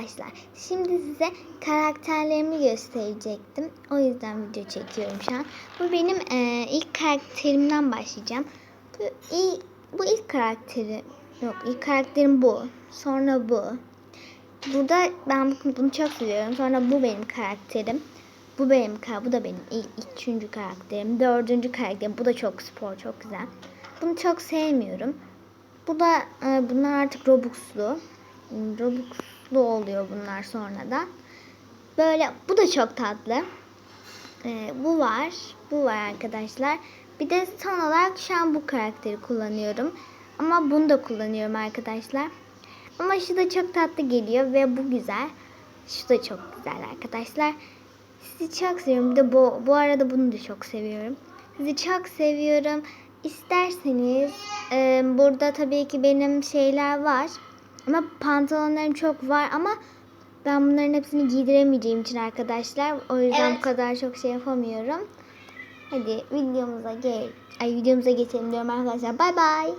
Arkadaşlar şimdi size karakterlerimi gösterecektim. O yüzden video çekiyorum şu an. Bu benim e, ilk karakterimden başlayacağım. Bu ilk, bu ilk karakteri yok ilk karakterim bu. Sonra bu. Burada ben bu- bunu çok seviyorum. Sonra bu benim karakterim. Bu benim bu da benim ilk üçüncü karakterim. Dördüncü karakterim. Bu da çok spor, çok güzel. Bunu çok sevmiyorum. Bu da e, bunlar artık Robux'lu. Robux'lu oluyor bunlar sonradan. Böyle bu da çok tatlı. E, bu var. Bu var arkadaşlar. Bir de son olarak şu an bu karakteri kullanıyorum. Ama bunu da kullanıyorum arkadaşlar. Ama şu da çok tatlı geliyor ve bu güzel. Şu da çok güzel arkadaşlar. Sizi çok seviyorum. Bir de bu, bu arada bunu da çok seviyorum. Sizi çok seviyorum. İsterseniz e, burada tabii ki benim şeyler var. Ama pantolonlarım çok var ama ben bunların hepsini giydiremeyeceğim için arkadaşlar. O yüzden Evet. bu kadar çok şey yapamıyorum. Hadi videomuza geç. Ay videomuza geçelim diyorum arkadaşlar. Bay bay.